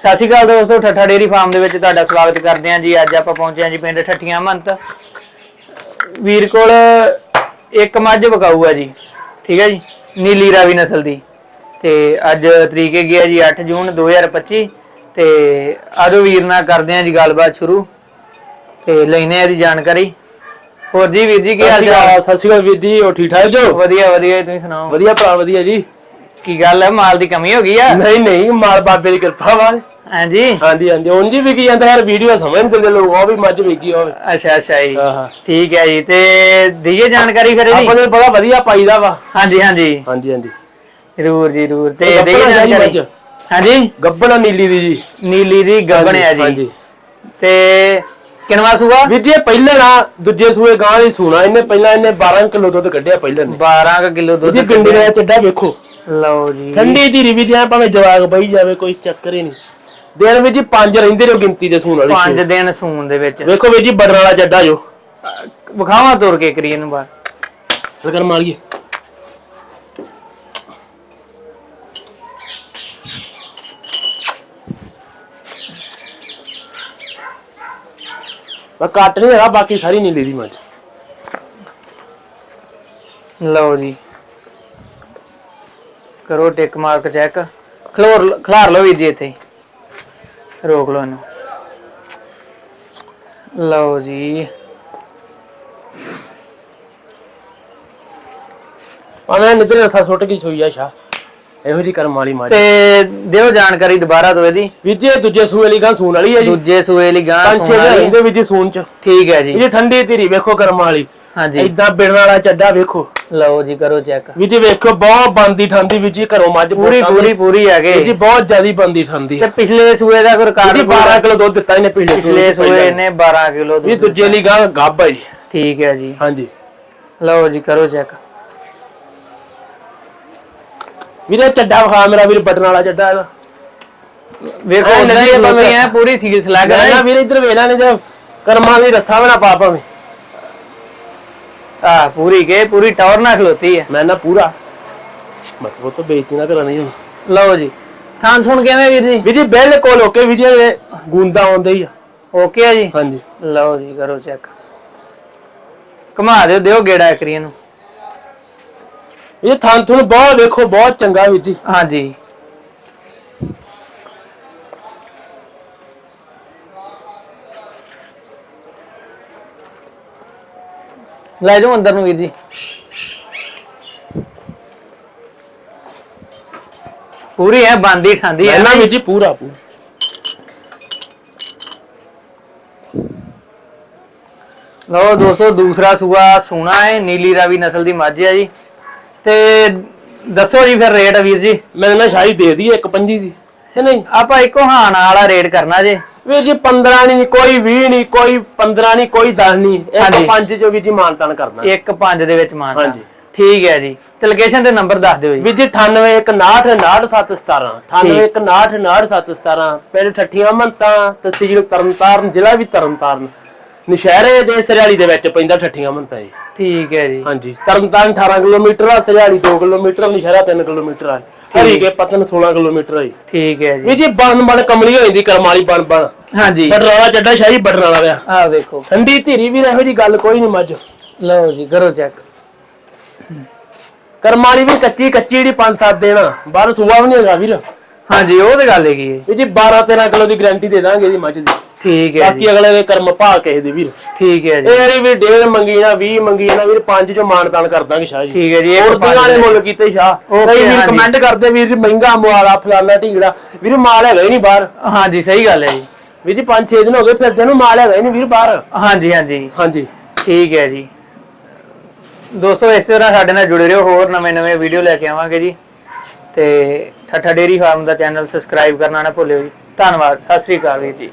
ਸਤਿ ਸ਼੍ਰੀ ਅਕਾਲ ਦੋਸਤੋ ਠੱਠਾ dairy farm ਦੇ ਵਿੱਚ ਤੁਹਾਡਾ ਸਵਾਗਤ ਕਰਦੇ ਹਾਂ ਜੀ। ਅੱਜ ਆਪਾਂ ਪਹੁੰਚੇ ਹਾਂ ਜੀ ਪਿੰਡ ਠੱਠੀਆਂ ਮੰਤ। ਵੀਰ ਕੋਲ ਇੱਕ ਮੱਝ ਵਕਾਊ ਹੈ ਜੀ ਠੀਕ ਹੈ ਜੀ ਨੀਲੀ ਰਾਵੀ ਨਸਲ ਦੀ। ਤੇ ਅੱਜ ਤਰੀਕ ਹੈਗੀ ਹੈ ਜੀ 8 ਜੂਨ 2025 ਤੇ ਆਜੋ ਵੀਰ ਨਾਲ ਕਰਦੇ ਹਾਂ ਜੀ ਗੱਲਬਾਤ ਸ਼ੁਰੂ ਤੇ ਲੈਨੇ ਆ ਦੀ ਜਾਣਕਾਰੀ। ਹੋਰ ਜੀ ਵੀਰ ਜੀ ਕੀ ਹਾਲ ਚਾਲ? ਸਤਿ ਸ਼੍ਰੀ ਅਕਾਲ ਵੀਰ ਜੀ ਹੋ ਠੀਕ ਠਾਕ ਜੋ? ਵਧੀਆ ਵਧੀਆ ਤੁਸੀਂ ਸੁਣਾਓ? ਵਧੀਆ ਭਰਾ ਵਧੀਆ ਜੀ। ਕੀ ਗੱਲ ਹੈ? ਮਾਲ ਦੀ ਕਮੀ ਹੋ ਗਈ ਆ? ਨਹੀਂ ਨਹੀਂ ਮਾਲ ਬਾਬੇ ਦੀ ਕਿਰਪਾ ਵਾ ਹਾਂਜੀ? ਹਾਂਜੀ ਹਾਂਜੀ ਉਂਝ ਹੀ ਵਿਕੀ ਜਾਂਦਾ ਯਾਰ ਵੀਡੀਓ ਸਮਝ ਨਹੀਂ ਦਿੰਦੇ ਲੋਕ ਉਹ ਵੀ ਮੱਝ ਵਿਕੀ ਹੋਵੇ ਅੱਛਾ ਅੱਛਾ ਜੀ। ਹਾਂ ਹਾਂ। ਠੀਕ ਹੈ ਜੀ ਤੇ ਦਈਏ ਜਾਣਕਾਰੀ ਫਿਰ ਆਪਾਂ ਇਹਦੀ ਨੂੰ ਬੜਾ ਵਧੀਆ ਪਾਈਦਾ ਵਾ। ਹਾਂਜੀ ਹਾਂਜੀ। ਹਾਂਜੀ ਹਾਂਜੀ। ਜ਼ਰੂਰ ਜੀ ਜ਼ਰੂਰ। ਤੇ ਦਈਏ ਆ ਜੀ ਜਾਣਕਾਰੀ। ਹਾਂਜੀ? ਗੱਬਣਾ ਨੀਲੀ ਦੀ ਜੀ। ਨੀਲੀ ਦੀ ਗੱਬਣ ਜੀ। ਹਾਂਜੀ। ਤੇ ਕਿੰਨਵਾ ਸੂਆ? ਵੀਰ ਜੀ ਇਹ ਪਹਿਲਾਂ ਨਾ ਦੂਜੇ ਸੂਏ ਗਾਂ ਦੀ ਸੂਣਾ ਇਹਨੇ ਪਹਿਲਾਂ ਇਹਨੇ 12 ਕਿਲੋ ਦੁੱਧ ਕੱਢਿਆ ਪਹਿਲਾਂ ਨੇ। 12 ਕਿਲੋ ਦੁੱਧ ਜੀ ਪਿੰਡੀ ਦਾ ਚੱਡਾ ਵੇਖੋ। ਲਓ ਜੀ। ਠੰਡੀ ਧੀਰੀ ਵੀ ਜਾਂ ਭਾਵੇਂ ਜਵਾਗ ਬਈ ਜਾਵੇ ਕੋਈ ਚੱਕਰ ਹੀ ਨਹੀਂ। ਦਿਨ ਵਿੱਚ ਹੀ ਪੰਜ ਰਹਿੰਦੇ ਨੇ ਗਿਣਤੀ ਦੇ ਸੂਣ ਵਾਲੀ ਪੰਜ ਦਿਨ ਸੂਣ ਦੇ ਵਿੱਚ। ਵੇਖੋ ਵੀਰ ਜੀ ਬੜਨ ਵਾਲਾ ਚੱਡਾ ਜੋ। ਵਿਖਾਵਾਂ ਤੁਰ ਕੇ ਕਰੀਏ ਨੂੰ ਬਾਹਰ। ਲਗਨ ਮਾਰੀਏ। ਬਾ ਕੱਟ ਨਹੀਂ ਹੈਗਾ ਬਾਕੀ ਸਾਰੀ ਨੀਲੀ ਦੀ ਮੱਝ ਲਓ ਜੀ। ਕਰੋ ਟਿਕ ਮਾਰਕ ਚੈੱਕ। ਖਲੋਰ ਖਲਾਰ ਲਓ ਵੀਰ ਜੀ ਇੱਥੇ। ਰੋਕ ਲਓ ਇਹਨੂੰ। ਲਓ ਜੀ। ਪਾਣਾ ਨਿੱਧਰ ਹੱਥਾ ਸੁੱਟ ਕੇ ਸੋਈ ਆ ਸ਼ਾ ਇਹੋ ਜੀ ਕਰਮ ਵਾਲੀ ਮੱਝ। ਤੇ ਦਿਓ ਜਾਣਕਾਰੀ ਦੁਬਾਰਾ ਤੋਂ ਇਹਦੀ। ਵੀਰ ਜੀ ਇਹ ਦੂਜੇ ਸੂਏ ਲਈ ਗਾਂ ਸੂਣ ਵਾਲੀ ਹੈ ਜੀ। ਦੂਜੇ ਸੂਏ ਲਈ ਗਾਂ ਪੰਜ ਛੇ ਵਾਲੀ। ਰਹਿੰਦੇ ਵੀਰ ਜੀ ਸੂਣ ਚ। ਠੀਕ ਹੈ ਇਹ ਜੀ ਜੀ ਠੰਡੀ ਧੀਰੀ ਵੇਖੋ ਕਰਮ ਵਾਲੀ। ਹਾਂਜੀ। ਏਦਾਂ ਬਿੜਨ ਵਾਲਾ ਚੱਡਾ ਵੇਖੋ। ਲਓ ਜੀ ਕਰੋ ਚੈੱਕ ਜੀ ਵੇਖੋ ਬਹੁਤ ਬੰਦੀ ਠੰਦੀ ਜੀ ਘਰੋਂ ਮੱਝ ਪੂਰੀ। ਪੂਰੀ ਪੂਰੀ ਹੈਗੇ ਜੀ ਬਹੁਤ ਜ਼ਿਆਦੀ ਬੰਦੀ ਠੰਦੀ ਤੇ ਪਿਛਲੇ ਸੂਏ ਦਾ ਕੋਈ ਜੀ ਰਿਕਾਰਡ 12 ਕਿਲੋ ਦੁੱਧ ਦਿੱਤਾ ਇਹਨੇ ਪਿਛਲੇ ਪਿਛਲੇ ਸੂਏ ਨੇ 12 ਕਿਲੋ ਵੀ ਦੂਜੇ ਲਈ ਗਾਂ ਗੱਬ ਹੈ ਜੀ। ਠੀਕ ਹੈ ਜੀ। ਹਾਂਜੀ। ਲਓ ਜੀ ਕਰੋ ਚੈੱਕ ਵੀਰੇ ਚੱਡਾ ਵਿਖਾ ਮੇਰਾ ਵੀਰ ਬਟਨ ਵਾਲਾ ਚੱਡਾ ਇਹਦਾ। ਵੇਖੋ ਐ ਨਹੀਂ ਨਹੀਂ ਪਤਾ ਲੋਕਾਂ- ਹੈ ਪੂਰੀ ਸੀਲ ਲੱਗ ਨਾ ਰਿਹਾ ਵੀਰੇ ਇੱਧਰ ਵੇਲਾ ਨੇ ਜੇ ਕਰਮਾਂ ਦੀ ਰੱਸਾ ਵੀ ਨਾ ਪਾ ਪਾਵੇਂ ਆ ਪੂਰੀ ਕੇ ਪੂਰੀ ਟੌਰ ਨਾਲ ਖਲੋਤੀ ਹੈ। ਮੈਂ ਨਾ ਪੂਰਾ। ਬਸ ਉਹ ਤਾਂ ਬੇਇੱਜ਼ਤੀ ਨਾ ਕਰਾਣੀ ਹੁਣ। ਲਓ ਜੀ। ਥਾਂ ਥੁਣ ਕਿਵੇਂ ਵੀਰ ਜੀ? ਵੀਰ ਜੀ ਬਿਲਕੁਲ ਓਕੇ ਵੀਰ ਜੀ ਇਹ ਗੁੰਦਾ ਆਉਂਦੇ ਹੀ ਆ। ਓਕੇ ਹੈ ਜੀ? ਹਾਂਜੀ। ਲਓ ਜੀ ਕਰੋ ਚੈੱਕ। ਘੁਮਾ ਦਿਓ ਦਿਓ ਗੇੜਾ ਕਰੀ ਇਹਨੂੰ। ਇਹ ਥਾਂ ਥੁਣ ਬਹੁਤ ਵੇਖੋ ਬਹੁਤ ਚੰਗਾ ਵੀਰ ਜੀ। ਹਾਂਜੀ। ਲੈ ਜਾਓ ਅੰਦਰ ਨੂੰ ਵੀਰ ਜੀ। ਪੂਰੀ ਹੈ ਬਾਂਦੀ ਠਾਂਦੀ ਹੈ ਮੈਂ ਨਾ ਵੀਰ ਜੀ ਪੂਰਾ ਪੂਰਾ। ਲਓ ਦੋਸਤੋ ਦੂਸਰਾ ਸੂਆ ਸੋਨਾ ਹੈ ਨੀਲੀ ਰਾਵੀ ਨਸਲ ਦੀ ਮੱਝ ਹੈ ਜੀ। ਤੇ ਦੱਸੋ ਜੀ ਫਿਰ ਰੇਟ ਵੀਰ ਜੀ। ਮੈਂ ਨਾ ਸ਼ਾਹੀ ਦੇ ਇੱਕ ਪੰਜੀ ਦੀ। ਹੈ ਨਹੀਂ? ਆਪਾਂ ਇੱਕੋ ਹਾਨ ਵਾਲਾ ਰੇਟ ਕਰਨਾ ਜੇ। ਵੀਰ ਜੀ 15 ਨਹੀਂ ਕੋਈ 20 ਨਹੀਂ ਕੋਈ 15 ਨਹੀਂ ਕੋਈ 10 ਨਹੀਂ ਹਾਂਜੀ। ਇੱਕ ਪੰਜ ਚੋਂ ਵੀਰ ਜੀ ਮਾਨਤਾਨ ਕਰਨਾ। ਇੱਕ ਪੰਜ ਦੇ ਵਿੱਚ ਮਾਨਤਾ ਹਾਂਜੀ। ਠੀਕ ਹੈ ਜੀ। ਤੇ ਲੋਕੇਸ਼ਨ ਤੇ ਨੰਬਰ ਦੱਸ ਦਿਓ ਜੀ। ਵੀਰ ਜੀ 98196717 98196717 ਪਿੰਡ ਠੱਠੀਆਂ ਮੰਤਾਂ ਤਹਿਸੀਲ ਤਰਨਤਾਰਨ ਜ਼ਿਲ੍ਹਾ ਵੀ ਤਰਨਤਾਰਨ। ਨਸ਼ਹਿਰੇ ਦੇ ਸਰਿਆਲੀ ਦੇ ਵਿੱਚ ਪੈਂਦਾ ਠੱਠੀਆਂ ਮੰਤਾਂ ਜੀ। ਠੀਕ ਹੈ ਜੀ। ਹਾਂਜੀ ਤਰਨਤਾਰਨ 18 ਕਿਲੋਮੀਟਰ ਆ ਸਰਿਆਲੀ 2 ਕਿਲੋਮੀਟਰ ਨਸ਼ਹਿਰਾ 3 ਕਿਲੋਮੀਟਰ ਆ। ਹਰੀਕੇ ਪਤਨ 16 ਕਿਲੋਮੀਟਰ ਆ ਜੀ। ਠੀਕ ਹੈ ਜੀ। ਵੀਰ ਜੀ ਬਣ ਬਣ ਕਮਲੀ ਹੋ ਜਾਂਦੀ ਕਰਮ ਵਾਲੀ ਬਣ ਬਣ ਹਾਂਜੀ ਬਟਰਾਲਾ ਚੱਡਾ ਸ਼ਾਹੀ ਬਟਨ ਵਾਲਾ ਵਿਆ ਆਹ ਵੇਖੋ। ਠੰਡੀ ਧੀਰੀ ਵੀ ਇਹੋ ਜੀ ਗੱਲ ਕੋਈ ਨਹੀਂ ਮੱਝ। ਲਓ ਜੀ ਕਰੋ ਚੈੱਕ ਕਰਮ ਵਾਲੀ ਵੀ ਕੱਚੀ ਕੱਚੀ ਜਿਹੜੀ 5-7 ਦੇਣਾ ਬਾਹਰ ਸੂਆ ਵੀ ਨਹੀਂ ਹੈਗਾ ਵੀਰ। ਹਾਂਜੀ ਉਹ ਤੇ ਗੱਲ ਹੈਗੀ ਹੈ। ਜੀ 12 13 ਕਿਲੋ ਦੀ ਗਾਰੰਟੀ ਦੇ ਦਾਂਗੇ ਇਹਦੀ ਮੱਝ ਦੀ। ਠੀਕ ਹੈ ਬਾਕੀ ਅਗਲੇ ਦੇ ਕਰਮ ਭਾ ਕਿਸੇ ਦੇ ਵੀਰ ਠੀਕ ਹੈ ਜੀ। ਇਹ ਵੀ ਡੇਢ ਮੰਗੀ ਨਾ 20 ਮੰਗੀ ਨਾ ਵੀਰ ਪੰਜ ਚੋਂ ਮਾਨਤਾਨ ਕਰ ਦਾਂਗੇ ਸ਼ਾਹ ਜੀ। ਠੀਕ ਹੈ ਜੀ ਉਰਦੂਆਂ ਪੰਜ ਨੇ ਮੁੱਲ ਕੀਤੇ ਸ਼ਾਹ। ਕਈ ਵੀਰ। ਕਮੈਂਟ ਕਰਦੇ ਵੀਰ ਜੀ ਮਹਿੰਗਾ ਮਾਲ ਆ ਫਲਾਨਾ ਢੀਂਗੜਾ। ਵੀਰ ਮਾਲ ਹੈਗਾ ਹੀ ਨਹੀਂ ਬਾਹਰ। ਹਾਂਜੀ ਸਹੀ ਗੱਲ ਹੈ ਜੀ। ਵੀਰ ਜੀ 5-6 ਦਿਨ ਹੋ ਗਏ ਫਿਰਦੇ ਨੂੰ ਮਾਲ ਹੈਗਾ ਹੀ ਨਹੀਂ ਵੀਰ ਬਾਹਰ। ਹਾਂਜੀ ਹਾਂਜੀ। ਹਾਂਜੀ। ਠੀਕ ਹੈ ਜੀ। ਦੋਸਤੋ ਇਸ ਤਰ੍ਹਾਂ ਸਾਡੇ ਨਾਲ ਜੁੜੇ ਰਹੋ ਹੋਰ ਨਵੇਂ ਨਵੇਂ ਵੀਡੀਓ ਲੈ ਕੇ ਆਵਾਂਗੇ ਜੀ। ਤੇ ਠੱਠਾ ਡੇਰੀ ਫਾਰਮ ਦਾ ਚੈਨਲ ਸਬਸਕ੍ਰਾਈਬ ਕਰਨਾ ਨਾ ਭੁੱਲਿਓ ਜੀ। ਧੰਨਵਾਦ ਸਤਿ ਸ੍ਰੀ ਅਕਾਲ ਜੀ।